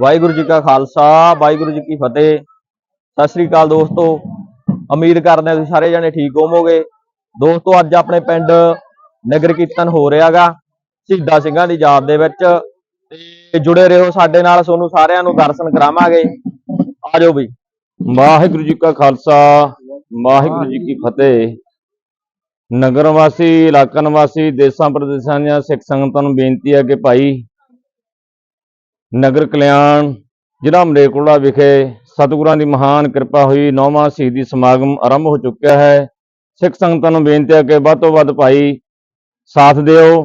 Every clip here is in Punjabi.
ਵਾਹਿਗੁਰੂ ਜੀ ਕਾ ਖਾਲਸਾ, ਵਾਹਿਗੁਰੂ ਜੀ ਕੀ ਫਤਿਹ। ਸਤਿ ਸ੍ਰੀ ਅਕਾਲ ਦੋਸਤੋ। ਉਮੀਦ ਕਰਦੇ ਹਾਂ ਤੁਸੀਂ ਸਾਰੇ ਜਣੇ ਠੀਕ ਹੋਵੋਗੇ। ਦੋਸਤੋ, ਅੱਜ ਆਪਣੇ ਪਿੰਡ ਨਗਰ ਕੀਰਤਨ ਹੋ ਰਿਹਾਗਾ ਸ਼ਹੀਦਾਂ ਸਿੰਘਾਂ ਦੀ ਯਾਦ ਦੇ ਵਿੱਚ। ਤੇ ਜੁੜੇ ਰਹੋ ਸਾਡੇ ਨਾਲ ਤੁਹਾਨੂੰ ਸਾਰਿਆਂ ਨੂੰ ਦਰਸ਼ਨ ਕਰਾਵਾਂਗੇ। ਆਜੋ ਬਈ। ਵਾਹਿਗੁਰੂ ਜੀ ਕਾ ਖਾਲਸਾ, ਵਾਹਿਗੁਰੂ ਜੀ ਕੀ ਫਤਿਹ। ਨਗਰ ਵਾਸੀ, ਇਲਾਕਾ ਨਿਵਾਸੀ, ਦੇਸਾਂ, ਪ੍ਰਦੇਸਾਂ ਦੀਆਂ ਸਿੱਖ ਸੰਗਤਾਂ ਨੂੰ ਬੇਨਤੀ ਹੈ ਕਿ ਭਾਈ ਨਗਰ ਕਲਿਆਣ ਜ਼ਿਲ੍ਹਾ ਮਲੇਕੋਲਾ ਵਿਖੇ ਸਤਿਗੁਰਾਂ ਦੀ ਮਹਾਨ ਕਿਰਪਾ ਹੋਈ, ਨੌਵਾਂ ਸ਼ਹੀਦੀ ਸਮਾਗਮ ਆਰੰਭ ਹੋ ਚੁੱਕਿਆ ਹੈ। ਸਿੱਖ ਸੰਗਤਾਂ ਨੂੰ ਬੇਨਤੀ ਹੈ ਕਿ ਵੱਧ ਤੋਂ ਵੱਧ ਭਾਈ ਸਾਥ ਦਿਓ।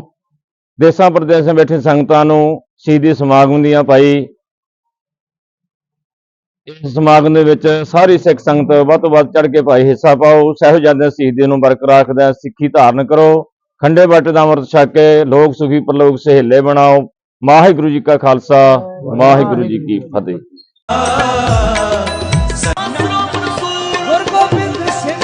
ਦੇਸਾਂ ਪ੍ਰਦੇਸਾਂ ਬੈਠੇ ਸੰਗਤਾਂ ਨੂੰ ਸ਼ਹੀਦੀ ਸਮਾਗਮ ਦੀਆਂ ਭਾਈ, ਇਸ ਸਮਾਗਮ ਦੇ ਵਿੱਚ ਸਾਰੀ ਸਿੱਖ ਸੰਗਤ ਵੱਧ ਤੋਂ ਵੱਧ ਚੜ ਕੇ ਭਾਈ ਹਿੱਸਾ ਪਾਓ। ਸਹਿਬਜ਼ਾਦੇ ਸ਼ਹੀਦੀ ਨੂੰ ਬਰਕਰਾਰ ਰੱਖਦਾ ਸਿੱਖੀ ਧਾਰਨ ਕਰੋ। ਖੰਡੇ ਬਾਟੇ ਦਾ ਅੰਮ੍ਰਿਤ ਛਕ ਕੇ ਲੋਕ ਸੁਖੀ, ਪ੍ਰਲੋਕ ਸਹੇਲੇ ਬਣਾਓ। ਵਾਹਿਗੁਰੂ ਜੀ ਕਾ ਖਾਲਸਾ ਵਾਹਿਗੁਰੂ ਜੀ ਕੀ ਫਤਿਹ। ਗੁਰ ਗੋਬਿੰਦ ਸਿੰਘ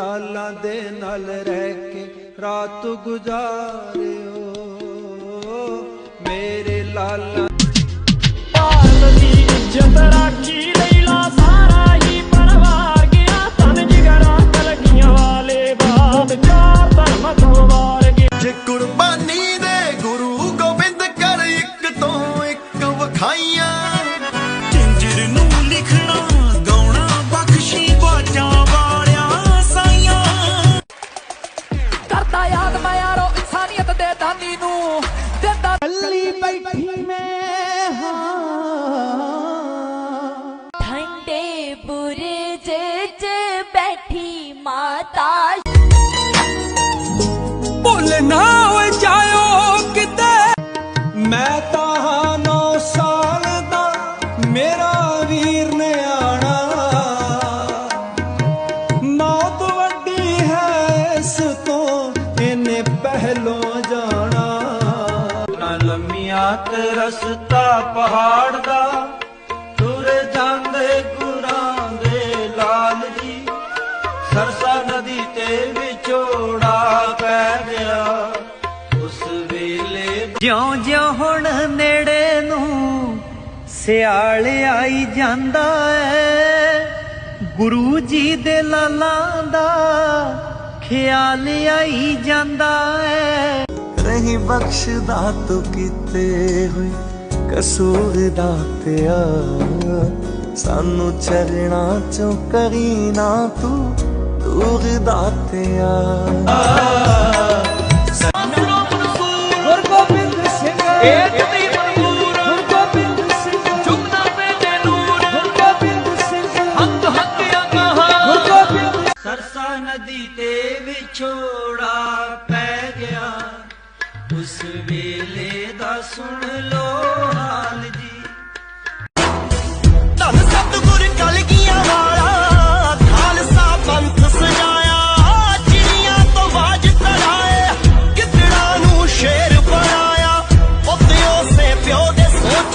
ਲਾਲਾਂ ਦੇ ਨਾਲ ਰਹਿ ਕੇ ਰਾਤ ਗੁਜ਼ਾਰਿਓ। ਮੇਰੇ ਲਾਲਾਂ ਭਾਰਤ ਦੀ ਇੱਜ਼ਤ ਰਾਖੀ ਸਾਰਾ ਹੀ ਪਰਵਾਰ ਗਿਆ। ਤਨ ਜਿਗਰਾ ਕਲਗੀਆਂ ਵਾਲੇ ਬਾਦ ਚਾਰ ਧਰਮ ਤੋਂ ਲੰਮੀਆਂ ਰਸਤਾ ਪਹਾੜ ਦਾ, ਤੁਰ ਜਾਂਦੇ ਗੁਰਾਂ ਦੇ ਲਾਲ ਜੀ। ਸਰਸਾ ਨਦੀ ਤੇ ਵਿਛੋੜਾ ਪੈ ਗਿਆ, ਉਸ ਵੇਲੇ ਜਿਉਂ ਜਿਉਂ ਹੁਣ ਨੇੜੇ ਨੂੰ ਸਿਆਲ ਆਈ ਜਾਂਦਾ ਏ। ਗੁਰੂ ਜੀ ਦੇ ਲਾਲਾਂ ਦਾ ਖਿਆਲ ਆਈ ਜਾਂਦਾ ਏ। ਰਹੀ ਬਖਸ਼ਦਾ ਤੂੰ ਕੀਤੇ ਹੋਏ ਕਸੂਰ ਦਾ ਪਿਆ ਸਾਨੂੰ ਚਰਣਾ ਚੋਂ ਕਰੀ ਨਾ ਤੂੰ ਦੂਰ ਦਾਤਿਆ ਗੁਰ ਗੋਬਿੰਦ ਸਿੰਘ ਏਕ ਦੀ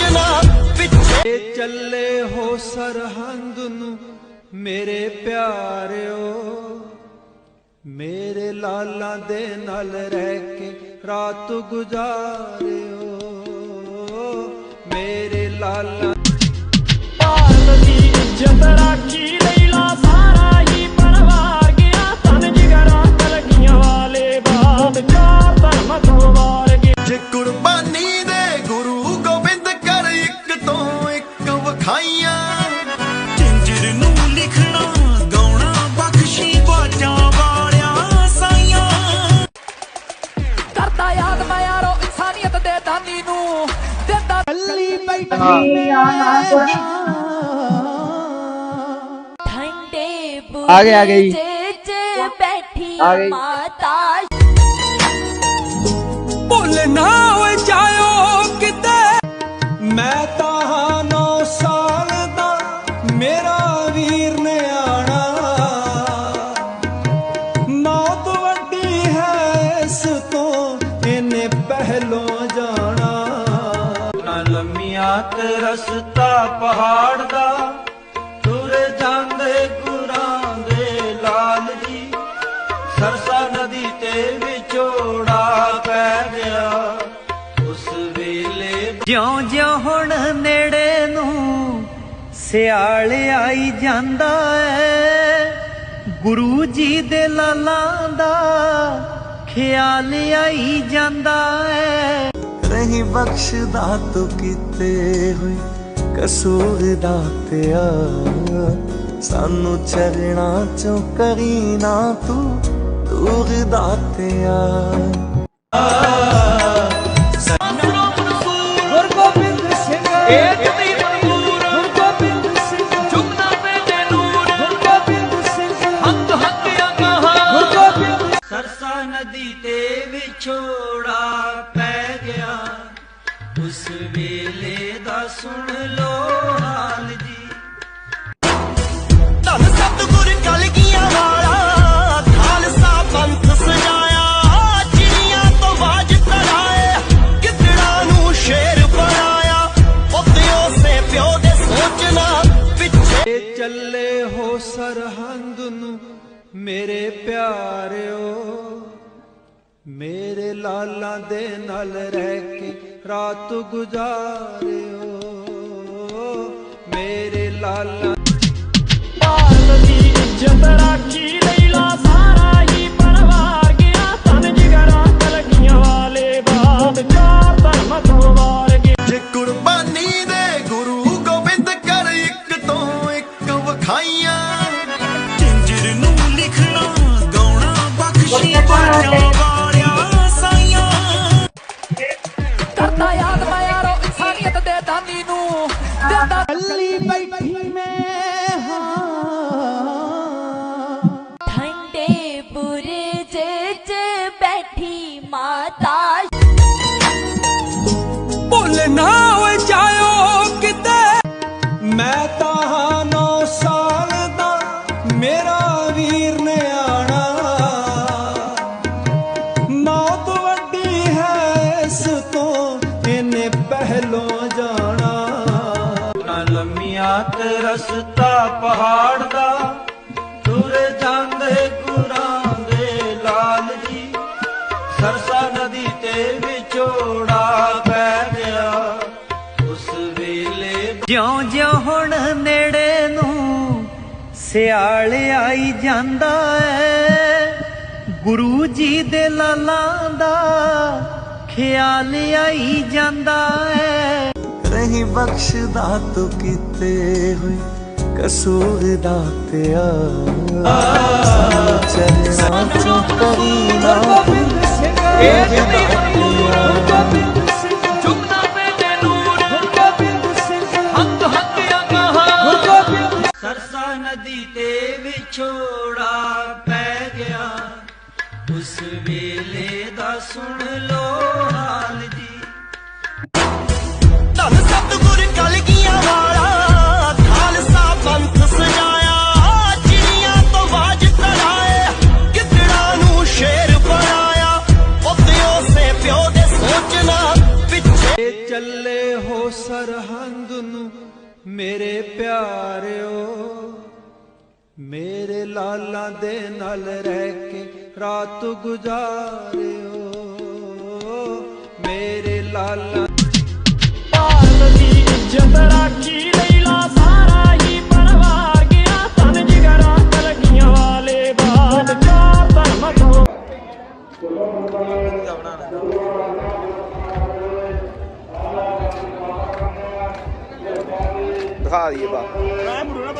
ਸੋਚਣਾ ਪਿੱਛੇ। ਚੱਲੇ ਹੋ ਸਰਹੰਦ ਨੂੰ ਮੇਰੇ ਪਿਆਰਿਓ। ਮੇਰੇ ਲਾਲਾਂ ਦੇ ਨਾਲ ਰਹਿ ਕੇ ਰਾਤ ਗੁਜ਼ਾਰਿਓ। ਮੇਰੇ ਲਾਲਾਂ ਭਾਰਤ ਦੀ ਇੱਜ਼ਤ ਰਾਖੀ ਲੈਲਾ ਸਾਰਾ ਹੀ ਪਰਵਾਰ ਗਿਆ ਤਨ ਜਿਗਰਾ ਕਲਗੀਆਂ ਵਾਲੇ ਬਾਦ ਚਾਰ ਧਰਮ ਤੋਂ ਵਾਰ ਗਿਆ। ਜੇ ਕੁਰਬਾਨੀ ਇੱਕ ਵਖਾਈਆਂ ਜਿੰਜਰ ਨੂੰ ਲਿਖਣਾ ਗਾਉਣਾ ਬਖਸ਼ੀ ਬਾਜਾਂ ਵਾਲਿਆਂ ਸਾਈਆਂ ਕਰਦਾ ਯਾਦ ਮੈਂ ਯਾਰੋ ਇਨਸਾਨੀਅਤ ਦੇ ਦਾਨੀ ਨੂੰ ਦਿੰਦਾ ਕੱਲੀ ਬੈਠੀ ਮੈਂ ਠੰਡੇ ਆ ਗਏ, ਆ ਗਏ ਜੀ। ਬੁਰਜ 'ਚ ਰਸਤਾ ਪਹਾੜ ਦਾ, ਤੁਰ ਜਾਂਦੇ ਗੁਰਾਂ ਦੇ ਲਾਲ ਜੀ। ਸਰਸਾ ਨਦੀ ਤੇ ਵਿਛੋੜਾ ਪੈ ਗਿਆ, ਉਸ ਵੇਲੇ ਜਿਉਂ ਜਿਉਂ ਹੁਣ ਨੇੜੇ ਨੂੰ ਸਿਆਲ ਆਈ ਜਾਂਦਾ ਏ। ਗੁਰੂ ਜੀ ਦੇ ਲਾਲਾਂ ਦਾ ਖਿਆਲ ਆਈ ਜਾਂਦਾ ਏ। ਨਹੀਂ ਬਖਸ਼ਦਾ ਤੂੰ ਕੀਤੇ ਹੋਏ ਕਸੂਰ ਦਾ ਪਿਆ ਸਾਨੂੰ ਚਰਣਾ ਚੋਂ ਕਰੀ ਨਾ ਤੂੰ ਦੂਰ ਦਾਤਿਆ ਗੁਰ ਗੋਬਿੰਦ ਸਿੰਘ। ਤੀਰ ਤੂਰ ਗੁਰ ਮੇਰੇ ਦੇ ਨਾਲ ਰਹਿ ਕੇ ਰਾਤ ਗੁਜ਼ਾਰਿਓ। ਮੇਰੇ ਲਾਲਾਂ ਭਾਰਤ ਦੀ ਇੱਜ਼ਤ ਰਾਖੀ ਭੁੱਲ ਨਾ ਸਿਆਲ ਆਈ ਜਾਂਦਾ ਏ ਗੁਰੂ ਜੀ ਦੇ ਲਾਲਾਂ ਦਾ ਖਿਆਲ ਆਈ ਜਾਂਦਾ ਏ ਨਹੀਂ ਬਖਸ਼ਦਾ ਤੂੰ ਕੀਤੇ ਹੋਏ ਕਸੂਰ ਦਾ ਕਰੀ ਨਾ ਗੋਬਿੰਦ ਵਿਛੋੜਾ ਪੈ ਗਿਆ। ਉਸ ਵੇਲੇ ਦਾ ਸੁਣ ਲਾਲਾਂ ਦੇ ਨਾਲ ਰਹਿ ਕੇ ਰਾਤ ਗੁਜ਼ਾਰਿਓ। ਮੇਰੇ ਲਾਲਾਂ ਪਾਲ ਦੀ ਇੱਜ਼ਤ ਰਾਖੀ ਲਈ ਲਾ ਗਿਆ ਬਾ ਮੈਂ ਮੁੰਡਾ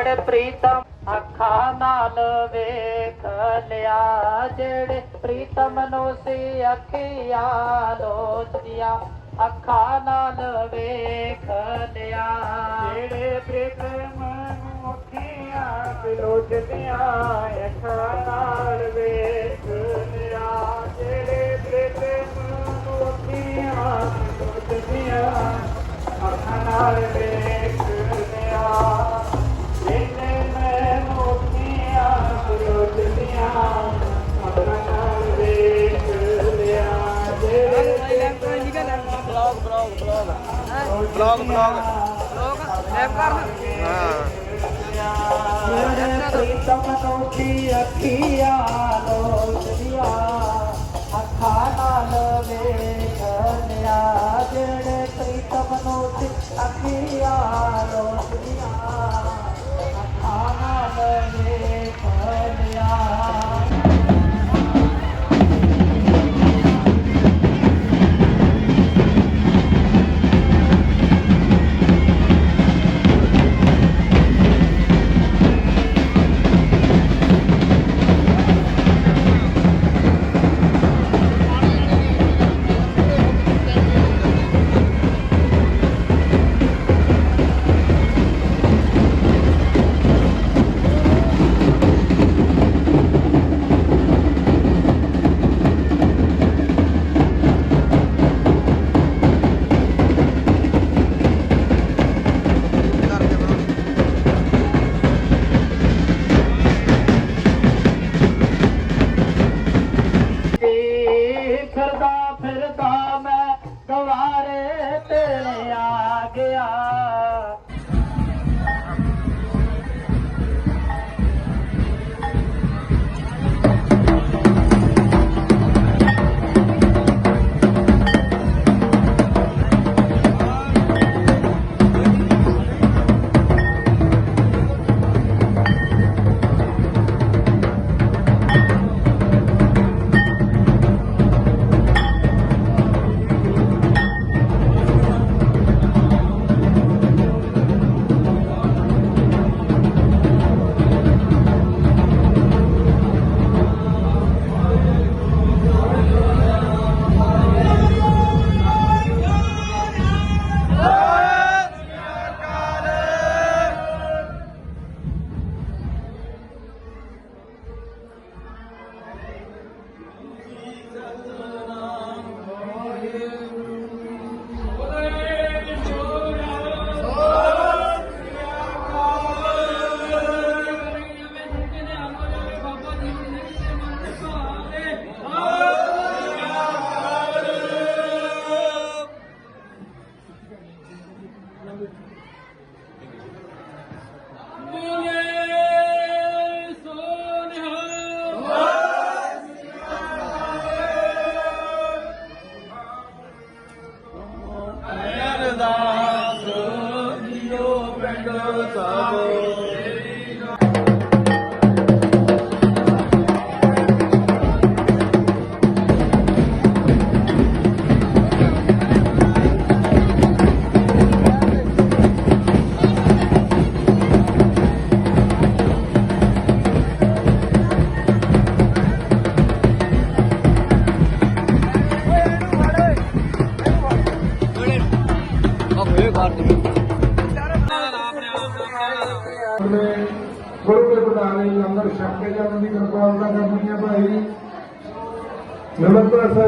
ਜਿਹੜੇ ਪ੍ਰੀਤਮ ਅੱਖਾਂ ਨਾਲ ਵੇਖ ਲਿਆ, ਜਿਹੜੇ ਪ੍ਰੀਤਮ ਨੂੰ ਸੀ ਅੱਖੀਆਂ ਲੋਚਦੀਆਂ ਅੱਖਾਂ ਨਾਲ ਵੇਖ ਲਿਆ। ਜਿਹੜੇ ਪ੍ਰੀਤਮ ਨੂੰ ਅੱਖੀਆਂ ਲੋਚਦੀਆਂ ਅੱਖਾਂ ਨਾਲ ਵੇਖ ਲਿਆ, ਜਿਹੜੇ ਪ੍ਰੀਤਮ ਨੂੰ ਅੱਖੀਆਂ ਲੋਚਦੀਆਂ ਅੱਖਾਂ ਨਾਲ ਵੇਖ ਲਿਆ। ਪ੍ਰੀਤਮ ਨੂੰ ਕੀ ਅੱਖੀਆਂ ਲੋਚਦੀਆਂ ਅੱਖਾਂ ਨਾਲ ਵੇਖ ਲਿਆ ਜਿਹੜੇ ਪ੍ਰੀਤਮ ਨੂੰ ਕੀ ਅੱਖੀਆਂ ਲੋਚਦੀਆਂ ਅੱਖਾਂ ਨਾਲ ਵੇਖ 감사합니다.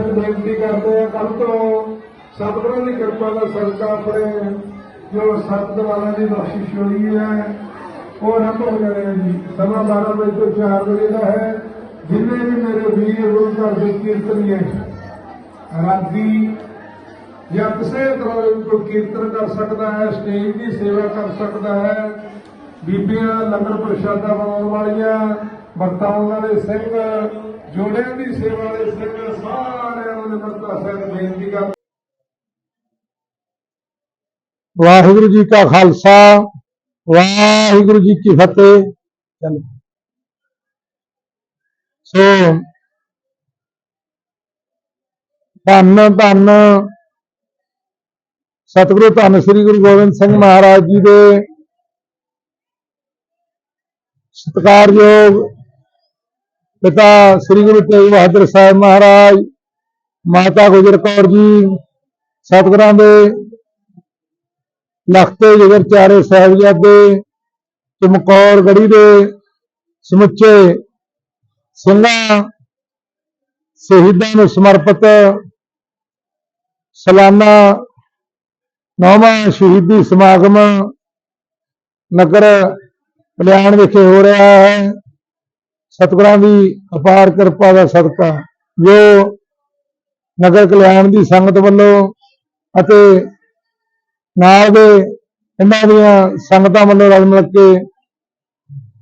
ਨਮਸਕਾਰ ਬੇਨਤੀ ਕਰਦੇ ਆ ਕੱਲ ਤੋਂ ਸਤਿਗੁਰਾਂ ਦੀ ਕਿਰਪਾ ਦਾ ਸਦਕਾ ਆਪਣੇ ਜੋ ਸੱਤ ਦੀ ਬਖਸ਼ਿਸ਼ ਹੋਈ ਹੈ, ਉਹ ਆਰੰਭ ਹੋ ਜਾਣੇ ਜੀ। ਸਮਾਂ 12 ਵਜੇ ਤੋਂ 4 ਵਜੇ ਦਾ ਹੈ। ਜਿੰਨੇ ਵੀ ਮੇਰੇ ਵੀਰ ਰੋਜ਼ ਘਰ ਦੇ ਕੀਰਤਨੀਏ ਰਾਗੀ ਜਾਂ ਕਿਸੇ ਤਰ੍ਹਾਂ ਕੋਈ ਕੀਰਤਨ ਕਰ ਸਕਦਾ ਹੈ, ਸਟੇਜ ਦੀ ਸੇਵਾ ਕਰ ਸਕਦਾ ਹੈ, ਬੀਬੀਆਂ ਲੰਗਰ ਪ੍ਰਸ਼ਾਦਾ ਬਣਾਉਣ ਵਾਲੀਆਂ ਵਰਤਾਉਣ ਵਾਲੇ ਸਿੰਘ, ਜੋੜਿਆਂ ਦੀ ਸੇਵਾ ਵਾਲੇ ਸਿੰਘ, ਸਾਰਿਆਂ ਨੂੰ ਨਿਮਰਤਾ ਸਹਿਤ ਬੇਨਤੀ ਕਰ ਵਾਹਿਗੁਰੂ ਜੀ ਕਾ ਖਾਲਸਾ, ਵਾਹਿਗੁਰੂ ਜੀ ਕੀ ਫਤਿਹ। ਚਲੋ। ਸੋ, ਧੰਨ ਧੰਨ। ਸਤਿਗੁਰੂ ਧੰਨ ਸ੍ਰੀ ਗੁਰੂ ਗੋਬਿੰਦ ਸਿੰਘ ਮਹਾਰਾਜ ਜੀ ਦੇ ਸਤਿਕਾਰਯੋਗ ਪਿਤਾ ਸ੍ਰੀ ਗੁਰੂ ਤੇਗ ਬਹਾਦਰ ਸਾਹਿਬ ਮਹਾਰਾਜ, ਮਾਤਾ ਗੁਜਰ ਕੌਰ ਜੀ, ਸਤਿਗੁਰਾਂ ਦੇ ਲਖਤੇ ਜਿਗਰ ਚਾਰੇ ਸਾਹਿਬਜ਼ਾਦੇ, ਚਮਕੌਰ ਗੜੀ ਦੇ ਸਮੁੱਚੇ ਸਿੰਘਾਂ, ਸ਼ਹੀਦਾਂ ਨੂੰ ਸਮਰਪਿਤ ਸਾਲਾਨਾ ਨੌਵਾਂ ਸ਼ਹੀਦੀ ਸਮਾਗਮ ਨਗਰ ਕਲਿਆਣ ਵਿਖੇ ਹੋ ਰਿਹਾ ਹੈ। ਸਤਿਗੁਰਾਂ ਦੀ ਅਪਾਰ ਕਿਰਪਾ ਦਾ ਸਦਕਾ। ਜੋ ਨਗਰ ਕਲਿਆਣ ਦੀ ਸੰਗਤ ਵੱਲੋਂ ਅਤੇ ਨਾਲ ਦੇ ਇਹਨਾਂ ਦੀਆਂ ਸੰਗਤਾਂ ਵੱਲੋਂ ਰਲ ਮਿਲ ਕੇ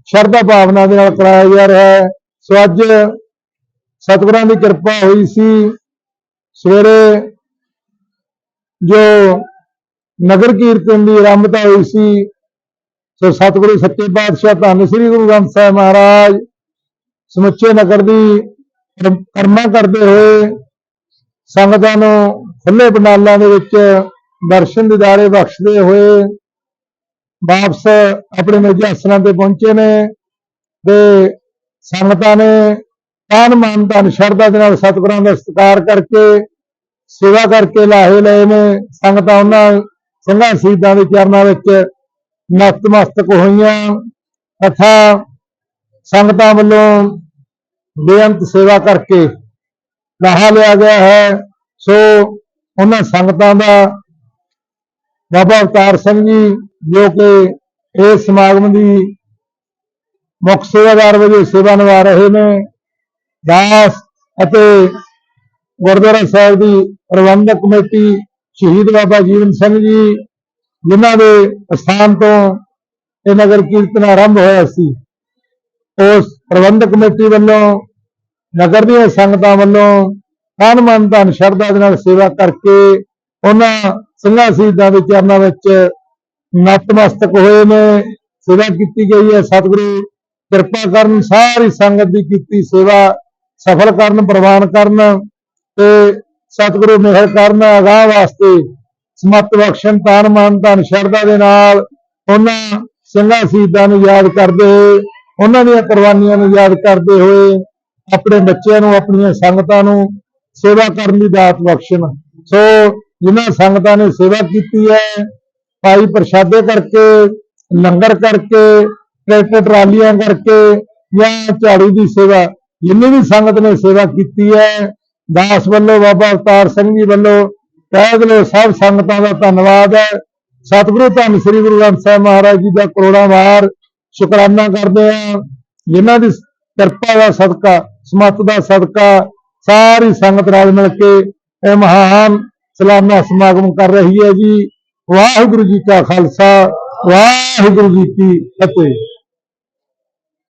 ਸ਼ਰਧਾ ਭਾਵਨਾ ਦੇ ਨਾਲ ਕਰਾਇਆ ਜਾ ਰਿਹਾ ਹੈ। ਸੋ ਅੱਜ ਸਤਿਗੁਰਾਂ ਦੀ ਕਿਰਪਾ ਹੋਈ ਸੀ। ਸਵੇਰੇ ਜੋ ਨਗਰ ਕੀਰਤਨ ਦੀ ਆਰੰਭਤਾ ਹੋਈ ਸੀ, ਸੋ ਸਤਿਗੁਰੂ ਸੱਚੇ ਪਾਤਸ਼ਾਹ ਧੰਨ ਸ੍ਰੀ ਗੁਰੂ ਗ੍ਰੰਥ ਸਾਹਿਬ ਮਹਾਰਾਜ ਸਮੁੱਚੇ ਨਗਰ ਦੀ ਕਰਮ- ਕਰਦੇ ਹੋਏ ਸੰਗਤਾਂ ਨੂੰ ਖੁੱਲੇ ਪੰਡਾਲਾਂ ਦੇ ਵਿੱਚ ਦਰਸ਼ਨ ਦਿਦਾਰੇ ਬਖਸ਼ਦੇ ਹੋਏ ਵਾਪਸ ਆਪਣੇ ਨਿੱਜੀ ਆਸਣਾਂ ਤੇ ਪਹੁੰਚੇ ਨੇ ਤੇ ਸੰਗਤਾਂ ਨੇ ਤਨ ਮਾਨ ਧਨ ਸ਼ਰਧਾ ਦੇ ਨਾਲ ਸਤਿਗੁਰਾਂ ਦਾ ਸਤਿਕਾਰ ਕਰਕੇ, ਸੇਵਾ ਕਰਕੇ ਲਾਹੇ ਲਏ ਨੇ। ਸੰਗਤਾਂ ਉਹਨਾਂ ਸਿੰਘਾਂ ਸ਼ਹੀਦਾਂ ਦੇ ਚਰਨਾਂ ਵਿੱਚ ਨਤਮਸਤਕ ਹੋਈਆਂ। ਤਥਾ ਸੰਗਤਾਂ ਵੱਲੋਂ ਬੇਅੰਤ ਸੇਵਾ ਕਰਕੇ ਲਾਹਾ ਲਿਆ ਗਿਆ ਹੈ। ਸੋ ਉਹਨਾਂ ਸੰਗਤਾਂ ਦਾ ਬਾਬਾ ਅਵਤਾਰ ਸਿੰਘ ਜੀ, ਜੋ ਕਿ ਇਸ ਸਮਾਗਮ ਦੀ ਮੁੱਖ ਸੇਵਾਦਾਰ ਵਜੋਂ ਸੇਵਾ ਨਿਭਾ ਰਹੇ ਨੇ, ਦਾਸ ਅਤੇ ਗੁਰਦੁਆਰਾ ਸਾਹਿਬ ਦੀ ਪ੍ਰਬੰਧਕ ਕਮੇਟੀ ਸ਼ਹੀਦ ਬਾਬਾ ਜੀਵਨ ਸਿੰਘ ਜੀ, ਜਿਨ੍ਹਾਂ ਦੇ ਸਥਾਨ ਤੋਂ ਇਹ ਨਗਰ ਕੀਰਤਨ ਆਰੰਭ ਹੋਇਆ ਸੀ। ਉਸ ਪ੍ਰਬੰਧਕ ਕਮੇਟੀ ਵੱਲੋਂ, ਨਗਰ ਦੀਆਂ ਸੰਗਤਾਂ ਵੱਲੋਂ ਤਨ ਮਨ, ਧਨ, ਸ਼ਰਧਾ ਦੇ ਨਾਲ ਸੇਵਾ ਕਰਕੇ ਉਹਨਾਂ ਸਿੰਘਾਂ ਸ਼ਹੀਦਾਂ ਦੇ ਚਰਨਾਂ ਵਿੱਚ ਨਤਮਸਤਕ ਹੋਏ ਨੇ, ਸੇਵਾ ਕੀਤੀ ਗਈ ਹੈ, ਸਤਿਗੁਰੂ ਕਿਰਪਾ ਕਰਨ, ਸਾਰੀ ਸੰਗਤ ਦੀ ਕੀਤੀ ਸੇਵਾ ਸਫਲ ਕਰਨ, ਪ੍ਰਵਾਨ ਕਰਨ ਤੇ ਸਤਿਗੁਰੂ ਮਿਹਰ ਕਰਨ, ਅਗਾਹ ਵਾਸਤੇ ਸਮਤ ਬਖਸ਼ਣ ਤਾਨ ਮਾਨ, ਧਨ, ਸ਼ਰਧਾ ਦੇ ਨਾਲ ਉਹਨਾਂ ਸਿੰਘਾਂ ਸ਼ਹੀਦਾਂ ਨੂੰ ਯਾਦ ਕਰਦੇ ਉਹਨਾਂ ਦੀਆਂ ਕੁਰਬਾਨੀਆਂ ਨੂੰ ਯਾਦ ਕਰਦੇ ਹੋਏ ਆਪਣੇ ਬੱਚਿਆਂ ਨੂੰ, ਆਪਣੀਆਂ ਸੰਗਤਾਂ ਨੂੰ ਸੇਵਾ ਕਰਨ ਦੀ ਦਾਤ ਬਖਸ਼ਣ। ਸੋ ਜਿਨ੍ਹਾਂ ਸੰਗਤਾਂ ਨੇ ਸੇਵਾ ਕੀਤੀ ਹੈ, ਭਾਈ ਪ੍ਰਸ਼ਾਦੇ ਕਰਕੇ, ਲੰਗਰ ਕਰਕੇ ਟਰੈਕਟਰ ਟਰਾਲੀਆਂ ਕਰਕੇ ਜਾਂ ਝਾੜੂ ਦੀ ਸੇਵਾ, ਜਿੰਨੀ ਵੀ ਸੰਗਤ ਨੇ ਸੇਵਾ ਕੀਤੀ ਹੈ, ਦਾਸ ਵੱਲੋਂ, ਬਾਬਾ ਅਵਤਾਰ ਸਿੰਘ ਜੀ ਵੱਲੋਂ ਤਹਿ ਦਿਲੋਂ ਸਭ ਸੰਗਤਾਂ ਦਾ ਧੰਨਵਾਦ ਹੈ। ਸਤਿਗੁਰੂ ਧੰਨ ਸ੍ਰੀ ਗੁਰੂ ਗ੍ਰੰਥ ਸਾਹਿਬ ਮਹਾਰਾਜ ਜੀ ਦਾ ਕਰੋੜਾਂ ਵਾਰ ਸ਼ੁਕਰਾਨਾ ਕਰਦੇ ਹਾਂ ਜਿਨ੍ਹਾਂ ਦੀ ਕਿਰਪਾ ਦਾ ਸਦਕਾ, ਸਮਤ ਦਾ ਸਦਕਾ, ਸਾਰੀ ਸੰਗਤ ਰਲ ਮਿਲ ਕੇ ਇਹ ਮਹਾਨ ਸਲਾਨਾ ਸਮਾਗਮ ਕਰ ਰਹੀ ਹੈ ਜੀ। ਵਾਹਿਗੁਰੂ ਜੀ ਕਾ ਖਾਲਸਾ, ਵਾਹਿਗੁਰੂ ਜੀ ਕੀ ਫਤਿਹ।